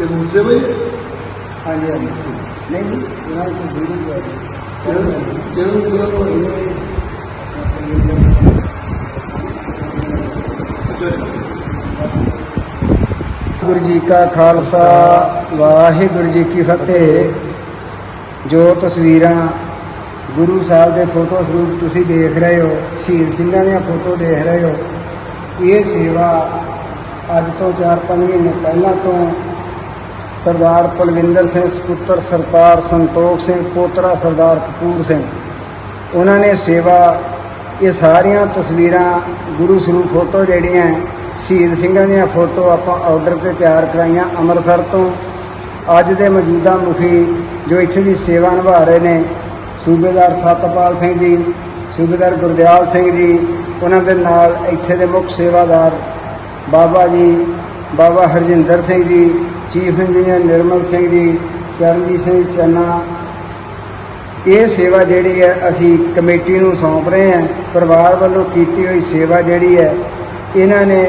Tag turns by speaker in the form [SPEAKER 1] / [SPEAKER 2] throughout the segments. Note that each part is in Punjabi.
[SPEAKER 1] ਇਹ ਹੀ ਹੈ
[SPEAKER 2] ਹਾਂਜੀ ਹਾਂਜੀ। ਨਹੀਂ ਜੀ ਇਹਨਾਂ ਨੂੰ ਨਹੀਂ ਹੋਇਆ
[SPEAKER 1] ਕਿਹਨਾਂ ਹੋਣਾ ਅੱਛਾ
[SPEAKER 2] ਗੁਰੂ ਜੀ ਕਾ ਖਾਲਸਾ ਵਾਹਿਗੁਰੂ ਜੀ ਕੀ ਫਤਿਹ। ਜੋ ਤਸਵੀਰਾਂ ਗੁਰੂ ਸਾਹਿਬ ਦੇ ਫੋਟੋ ਸਰੂਪ ਤੁਸੀਂ ਦੇਖ ਰਹੇ ਹੋ ਸ਼ਹੀਦ ਸਿੰਘਾਂ ਦੀਆਂ ਫੋਟੋ ਦੇਖ ਰਹੇ ਹੋ ਇਹ ਸੇਵਾ ਅੱਜ ਤੋਂ 4-5 ਮਹੀਨੇ ਪਹਿਲਾਂ ਤੋਂ ਸਰਦਾਰ ਪਲਵਿੰਦਰ ਸਿੰਘ ਸਪੁੱਤਰ, ਸਰਦਾਰ ਸੰਤੋਖ ਸਿੰਘ, ਪੋਤਰਾ ਸਰਦਾਰ ਕਪੂਰ ਸਿੰਘ। ਉਹਨਾਂ ਨੇ ਸੇਵਾ, ਇਹ ਸਾਰੀਆਂ ਤਸਵੀਰਾਂ ਗੁਰੂ ਸਰੂਪ ਫੋਟੋ ਜਿਹੜੀਆਂ, ਸ਼ਹੀਦ ਸਿੰਘਾਂ ਦੀਆਂ ਫੋਟੋ ਆਪਾਂ ਆਰਡਰ ਤੇ ਤਿਆਰ ਕਰਾਈਆਂ ਅੰਮ੍ਰਿਤਸਰ ਤੋਂ। ਅੱਜ ਦੇ ਮੌਜੂਦਾ ਮੁਖੀ ਜੋ ਇੱਥੇ ਦੀ ਸੇਵਾ ਨਿਭਾ ਰਹੇ ਨੇ, ਸੂਬੇਦਾਰ ਸਤਪਾਲ ਸਿੰਘ ਜੀ, ਸੂਬੇਦਾਰ ਗੁਰਦਿਆਲ ਸਿੰਘ ਜੀ, ਉਹਨਾਂ ਦੇ ਨਾਲ ਇੱਥੇ ਦੇ ਮੁੱਖ ਸੇਵਾਦਾਰ ਬਾਬਾ ਜੀ, ਬਾਬਾ ਹਰਜਿੰਦਰ ਸਿੰਘ ਜੀ ਚੀਫ ਇੰਜੀਨੀਅਰ ਨਿਰਮਲ ਸਿੰਘ ਜੀ, ਚਰਨਜੀਤ ਸਿੰਘ ਚੰਨਾ। ਇਹ ਸੇਵਾ ਜਿਹੜੀ ਹੈ, ਅਸੀਂ ਕਮੇਟੀ ਨੂੰ ਸੌਂਪ ਰਹੇ ਹਾਂ। ਪਰਿਵਾਰ ਵੱਲੋਂ ਕੀਤੀ ਹੋਈ ਸੇਵਾ ਜਿਹੜੀ ਹੈ, ਇਹਨਾਂ ਨੇ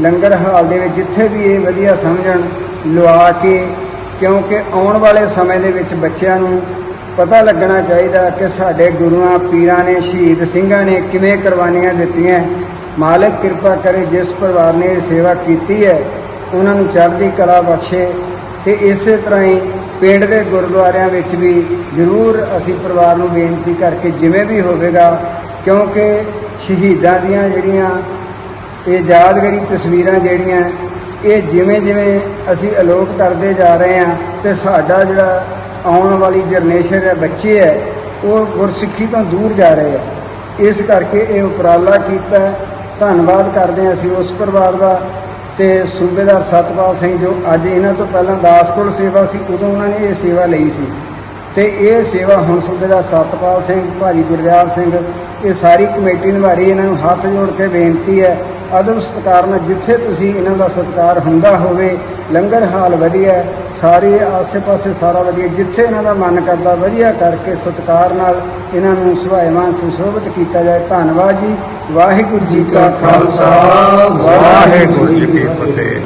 [SPEAKER 2] ਲੰਗਰ ਹਾਲ ਦੇ ਵਿੱਚ ਜਿੱਥੇ ਵੀ ਇਹ ਵਧੀਆ ਸਮਝਣ, ਲਵਾ ਕੇ, ਕਿਉਂਕਿ ਆਉਣ ਵਾਲੇ ਸਮੇਂ ਦੇ ਵਿੱਚ ਬੱਚਿਆਂ ਨੂੰ ਪਤਾ ਲੱਗਣਾ ਚਾਹੀਦਾ ਕਿ ਸਾਡੇ ਗੁਰੂਆਂ, ਪੀਰਾਂ ਨੇ, ਸ਼ਹੀਦ ਸਿੰਘਾਂ ਨੇ ਕਿਵੇਂ ਕੁਰਬਾਨੀਆਂ ਦਿੱਤੀਆਂ। ਮਾਲਕ ਕਿਰਪਾ ਕਰੇ, ਜਿਸ ਪਰਿਵਾਰ ਨੇ ਇਹ ਸੇਵਾ ਕੀਤੀ ਹੈ ਉਹਨਾਂ ਨੂੰ ਚੜ੍ਹਦੀ ਕਲਾ ਬਖਸ਼ੇ ਤੇ ਇਸੇ ਤਰ੍ਹਾਂ ਹੀ ਪਿੰਡ ਦੇ ਗੁਰਦੁਆਰਿਆਂ ਵਿੱਚ ਵੀ ਜ਼ਰੂਰ ਅਸੀਂ ਪਰਿਵਾਰ ਨੂੰ ਬੇਨਤੀ ਕਰਕੇ ਜਿਵੇਂ ਵੀ ਹੋਵੇਗਾ, ਕਿਉਂਕਿ ਸ਼ਹੀਦਾਂ ਦੀਆਂ ਜਿਹੜੀਆਂ ਇਹ ਯਾਦਗਾਰੀ ਤਸਵੀਰਾਂ ਜਿਹੜੀਆਂ, ਇਹ ਜਿਵੇਂ ਜਿਵੇਂ ਅਸੀਂ ਅਲੋਪ ਕਰਦੇ ਜਾ ਰਹੇ ਹਾਂ ਤੇ ਸਾਡਾ ਜਿਹੜਾ ਆਉਣ ਵਾਲੀ ਜਨਰੇਸ਼ਨ ਹੈ ਬੱਚੇ ਹੈ, ਉਹ ਗੁਰਸਿੱਖੀ ਤੋਂ ਦੂਰ ਜਾ ਰਹੇ ਆ ਇਸ ਕਰਕੇ ਇਹ ਉਪਰਾਲਾ ਕੀਤਾ। ਧੰਨਵਾਦ ਕਰਦੇ ਹਾਂ ਅਸੀਂ ਉਸ ਪਰਿਵਾਰ ਦਾ। ਤੇ ਸੂਬੇਦਾਰ ਸਤਪਾਲ ਸਿੰਘ ਜੋ ਅੱਜ ਇਹਨਾਂ ਤੋਂ ਪਹਿਲਾਂ ਦਾਸਕੋਲ ਸੇਵਾ ਸੀ, ਉਦੋਂ ਉਹਨਾਂ ਨੇ ਇਹ ਸੇਵਾ ਲਈ ਸੀ। ਤੇ ਇਹ ਸੇਵਾ ਹੁਣ ਸੂਬੇਦਾਰ ਸਤਪਾਲ ਸਿੰਘ, ਭਾਜੀ ਗੁਰਦਿਆਲ ਸਿੰਘ, ਇਹ ਸਾਰੀ ਕਮੇਟੀ ਨਿਭਾ ਰਹੀ ਇਹਨਾਂ ਨੂੰ ਹੱਥ ਜੋੜ ਕੇ ਬੇਨਤੀ ਹੈ, ਅਦਬ ਸਤਿਕਾਰ ਨਾਲ ਜਿੱਥੇ ਤੁਸੀਂ ਇਹਨਾਂ ਦਾ ਸਤਿਕਾਰ ਹੁੰਦਾ ਹੋਵੇ, ਲੰਗਰ ਹਾਲ ਵਧੀਆ ਸਾਰੇ ਆਸੇ-ਪਾਸੇ ਸਾਰਾ ਵਧੀਆ। ਜਿੱਥੇ ਇਹਨਾਂ ਦਾ ਮਨ ਕਰਦਾ, ਵਧੀਆ ਕਰਕੇ ਸਤਿਕਾਰ ਨਾਲ ਇਹਨਾਂ ਨੂੰ ਸੁਭਾਇਮਾਨ ਸੁਸ਼ੋਭਿਤ ਕੀਤਾ ਜਾਏ। ਧੰਨਵਾਦ ਜੀ। ਵਾਹਿਗੁਰੂ ਜੀ ਕਾ ਖਾਲਸਾ।
[SPEAKER 3] ਵਾਹਿਗੁਰੂ ਜੀ ਕੀ ਫਤਿਹ।